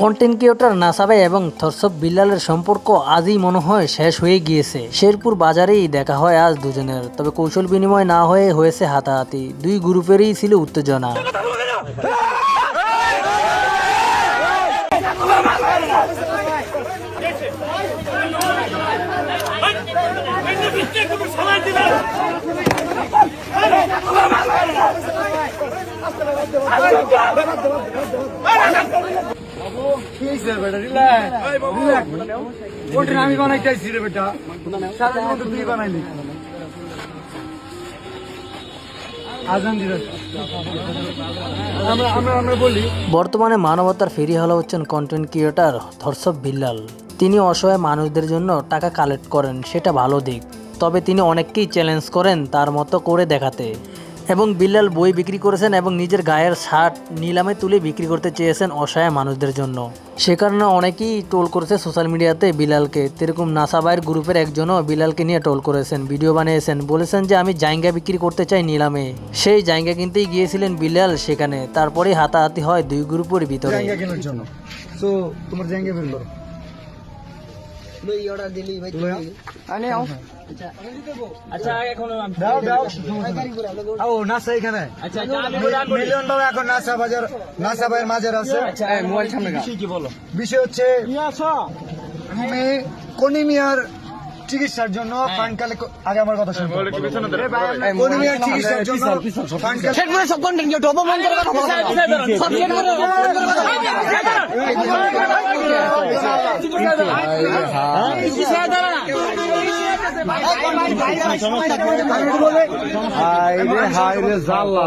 Content creator নাসাবে এবং থরসব বিল্লালের সম্পর্ক আজই মনে হয় শেষ হয়ে গিয়েছে। শেরপুর বাজারেই দেখা হয় আজ দুজনের। তবে কৌশল বিনিময় না হয়ে হয়েছে হাতাহাতি। দুই গ্রুপেরই ছিল উত্তেজনা। আমি বানাইতেছি রে বেটা। সারা জীবন তুই বানাইলি আজান দিলে আমরা আমরা আমরা বলি। বর্তমানে মানবতার ফেরি হলো হচ্ছেন কন্টেন্ট ক্রিয়েটার থরসব বিল্লাল। তিনি অসহায় মানুষদের জন্য টাকা কালেক্ট করেন সেটা ভালো দিক। তবে তিনি অনেককেই চ্যালেঞ্জ করেন তার মতো করে দেখাতে। এবং বিল্লাল বই বিক্রি করেছেন এবং নিজের গায়ের শার্ট নিলামে তুলে বিক্রি করতে চেয়েছেন অসহায় মানুষদের জন্য। সে কারণে অনেকেই টোল করেছে সোশ্যাল মিডিয়াতে বিলালকে এরকম নাসাবাইয়ের গ্রুপের একজনও বিলালকে নিয়ে টোল করেছেন, ভিডিও বানিয়েছেন। বলেছেন যে, আমি জায়গা বিক্রি করতে চাই নিলামে। সেই জায়গা কিনতেই গিয়েছিলেন বিলাল সেখানে। তারপরেই হাতাহাতি হয় দুই গ্রুপের ভিতরে। জায়গা কেনার জন্য তো তোমার জায়গা বের করো দাও দাও। ও নাসা এখানে। মিলিয়ন বাবা এখন নাসা বাজার নাসা ভাইয়ের মাজার আছে। বিষয় হচ্ছে আমি কনিমিয়ার চিকিৎসার জন্য ফান্ড কালেক্ট আগে আমার কথা শুনুন চিকিৎসার জন্য ফান্ড সব কন্টেন্ট কথা সব শেয়ার করে অপমান করে কথা বলে হাই রে হাই রে জাল্লা